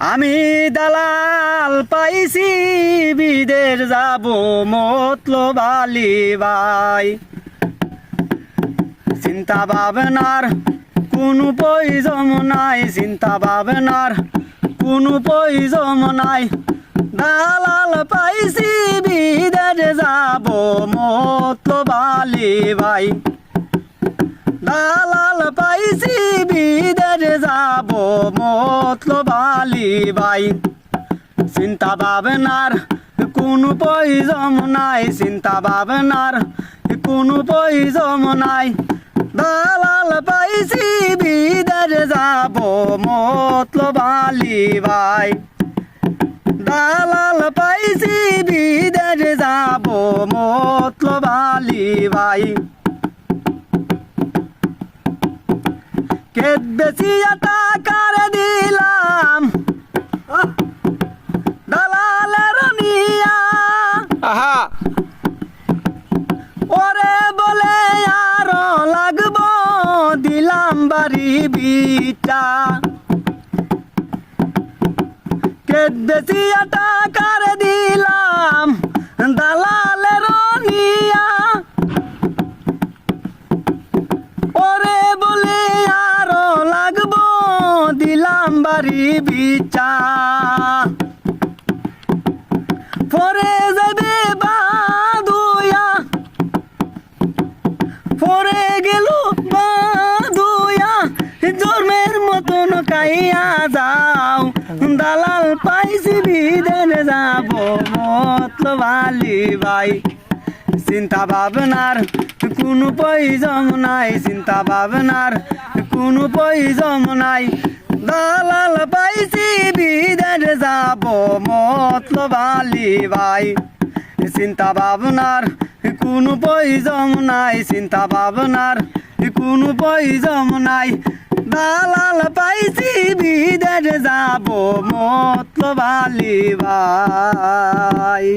আমি দালাল পাইছি বিদের যাব মতলব আলী ভাই। চিন্তা ভাবনার কোনো প্রয়োজন নাই, চিন্তা ভাবনার কোনো প্রয়োজন নাই। দালাল পাইছি বিদের যাব মতলব আলী ভাই। দালাল পাইছি ভাই। চিন্তা ভাবনার কোনো প্রয়োজন নাই চিন্তা ভাবনার কোনো প্রয়োজন নাই। দালাল পাইছি, বিদের যাব মতলব আলী ভাই। দালাল পাইছি, বিদের যাব মতলব আলী ভাই। কেত বেশিয়া টাকার দিলাম বাড়ি বিটা বেশিয়া টাকার দিলাম দালালের নিয়া। ওরে বলে আরও লাগবো, দিলাম বাড়ি বিচা পরে যাবে বাদুয়া। পরে গেল জন্মের মতন কাইয়া যাও। দালাল পাইছি বিদেন যাব মতলব আলী ভাই। চিন্তা ভাবনার কোনো প্রয়োজন নাই, চিন্তা ভাবনার কোনো প্রয়োজন নাই। দালাল পাইছি বিদের যাব মতলব আলী ভাই। চিন্তা ভাবনার কোনো প্রয়োজন নাই, চিন্তা ভাবনার কোনো প্রয়োজন নাই। দালাল পাইছি বিদের যাব মতলব আলী ভাই।